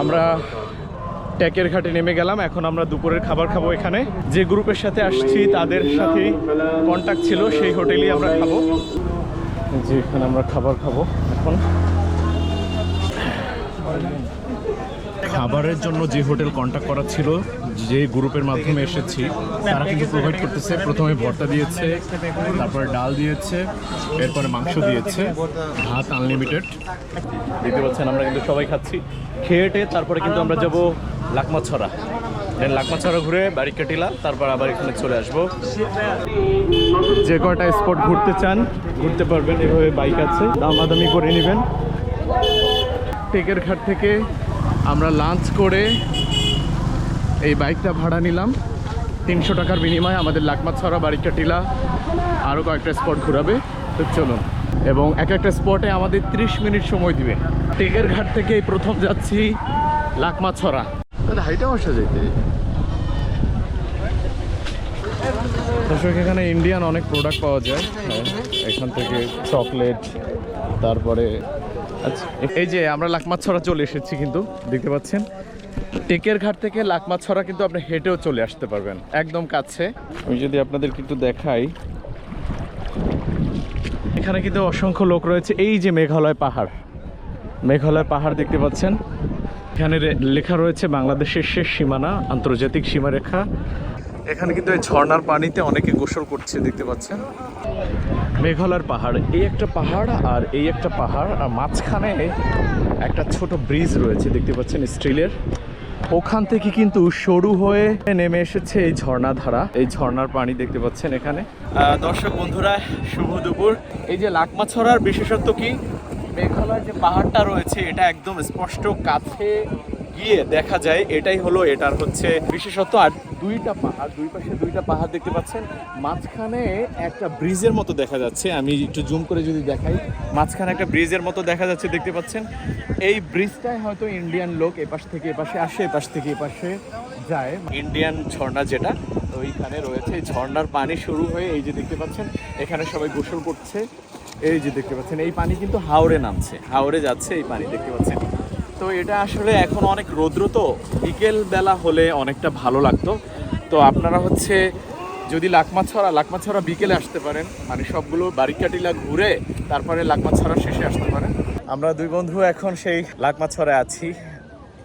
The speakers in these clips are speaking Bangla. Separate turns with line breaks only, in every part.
আমরা ট্যাকের ঘাটে নেমে গেলাম। এখন আমরা দুপুরের খাবার খাব এখানে। যে গ্রুপের সাথে আসছি, তাদের সাথেই কন্ট্যাক্ট ছিল, সেই হোটেলই আমরা খাব। যে এখানে আমরা খাবার খাব এখন। খাবারের জন্য যে হোটেল কন্ট্যাক্ট করা ছিল, যে গ্রুপের মাধ্যমে এসেছি, তারা কিন্তু প্রোভাইড করতেছে। প্রথমে ভর্তা দিয়েছে, তারপরে ডাল দিয়েছে, এরপরে মাংস দিয়েছে, ভাত আনলিমিটেড দেখতে পাচ্ছেন, আমরা কিন্তু সবাই খাচ্ছি। খেয়েটে তারপরে কিন্তু আমরা যাব লাকমাছড়া। দেন লাকমাছড়া ঘুরে বাড়ি কাটিলা তারপর আবার এখানে চলে আসব। যে কটা স্পট ঘুরতে চান, ঘুরতে পারবেন, এভাবে বাইক আছে। দামাদামি করে নেবেন। টেকের ঘাট থেকে আমরা লাঞ্চ করে এই বাইকটা ভাড়া নিলাম। তিনশো টাকার বিনিময়ে আমাদের লাকমাছড়া বাড়িটা টিলা আরও কয়েকটা স্পট ঘুরাবে। তো চলুন। এবং এক একটা স্পটে আমাদের 30 মিনিট সময় দিবে। টেকের ঘাট থেকে এই প্রথম যাচ্ছি লাকমাছড়া।
হাইটা বসা যাইতে।
দর্শক এখানে ইন্ডিয়ান অনেক প্রোডাক্ট পাওয়া যায়। হ্যাঁ, এখান থেকে চকলেট তারপরে আচ্ছা এই যে আমরা লাকমাছড়া চলে এসেছি কিন্তু, দেখতে পাচ্ছেন? টেকের ঘাট থেকে লাকমাছড়া কিন্তু আপনি হেঁটেও চলে আসতে পারবেন, একদম কাছে। আমি যদি আপনাদের কিন্তু দেখাই। এখানে কিন্তু অসংখ্য লোক রয়েছে, এই যে মেঘালয় পাহাড়। মেঘালয় পাহাড় দেখতে পাচ্ছেন? এখানে লেখা রয়েছে বাংলাদেশের শেষ সীমানা, আন্তর্জাতিক সীমারেখা। এখানে কিন্তু এই ঝর্ণার পানিতে অনেকে গোসল করছে, দেখতে পাচ্ছেন। মেঘালয়ের পাহাড়, এই একটা পাহাড় আর এই একটা পাহাড়, আর মাঝখানে একটা ছোট ব্রিজ রয়েছে, দেখতে পাচ্ছেন স্টিলের। ওখান থেকে কিন্তু সরু হয়ে নেমে এসেছে এই ঝর্ণা ধারা, এই ঝর্ণার পানি দেখতে পাচ্ছেন এখানে। দর্শক বন্ধুরা, শুভ দুপুর। এই যে লাকমাছড়ার বিশেষত্ব কি? মেঘালয়ের যে পাহাড়টা রয়েছে, এটা একদম স্পষ্ট কাছে গিয়ে দেখা যায়, এটাই হলো এটার হচ্ছে বিশেষত আর দুইটা পাহাড়, দুই পাশে দুইটা পাহাড় দেখতে পাচ্ছেন। মাঝখানে একটা ব্রিজের মতো দেখা যাচ্ছে। আমি একটু জুম করে যদি দেখাই, মাঝখানে একটা ব্রিজের মতো দেখা যাচ্ছে, দেখতে পাচ্ছেন। এই ব্রিজটাই হয়তো ইন্ডিয়ান লোক এপাশ থেকে এপাশে আসে, এপাশ থেকে এপাশে যায়। ইন্ডিয়ান ঝর্ণা যেটা, তো ওইখানে রয়েছে। এই ঝর্ণার পানি শুরু হয়ে এই যে দেখতে পাচ্ছেন, এখানে সবাই গোসল করছে। এই যে দেখতে পাচ্ছেন, এই পানি কিন্তু হাওড়ে নামছে। হাওড়ে যাচ্ছে এই পানি, দেখতে পাচ্ছেন। তো এটা আসলে এখন অনেক রৌদ্র তো বিকেল বেলা হলে অনেকটা ভালো লাগতো। তো আপনারা হচ্ছে যদি লাকমাছড়া লাকমাছড়া বিকেলে আসতে পারেন মানে সবগুলো বারিকাটিলা ঘুরে তারপরে লাকমাছড়া শেষে আসতে পারেন। আমরা দুই বন্ধু এখন সেই লাকমাছড়ায় আছি,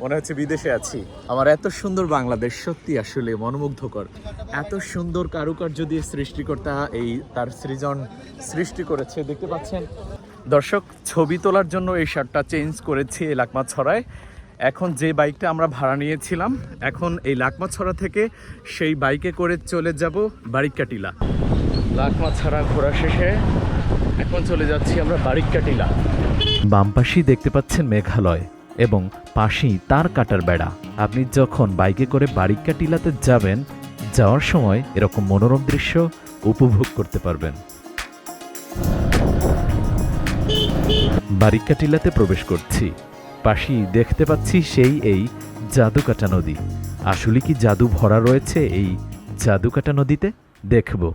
মনে হচ্ছে বিদেশে আছি। আমার এত সুন্দর বাংলাদেশ, সত্যি আসলে মনোমুগ্ধকর। এত সুন্দর কারুকার্য দিয়ে সৃষ্টিকর্তা এই তার সৃজন সৃষ্টি করেছে, দেখতে পাচ্ছেন? দর্শক, ছবি তোলার জন্য এই শার্টটা চেঞ্জ করেছি এই লাকমা ছড়ায় এখন যে বাইকটা আমরা ভাড়া নিয়েছিলাম, এখন এই লাকমা ছড়া থেকে সেই বাইকে করে চলে যাব বারিকাটিলা লাকমা ছড়া ঘোরা শেষে এখন চলে যাচ্ছি আমরা বারিকাটিলা
বাম পাশেই দেখতে পাচ্ছেন মেঘালয় এবং পাশেই তার কাটার বেড়া। আপনি যখন বাইকে করে বারিক্কা টিলাতে যাবেন, যাওয়ার সময় এরকম মনোরম দৃশ্য উপভোগ করতে পারবেন। বারিক্কা টিলাতে প্রবেশ করছি। পাশেই দেখতে পাচ্ছি সেই এই জাদুকাটা নদী। আসলে কি জাদু ভরা রয়েছে এই জাদুকাটা নদীতে? দেখব।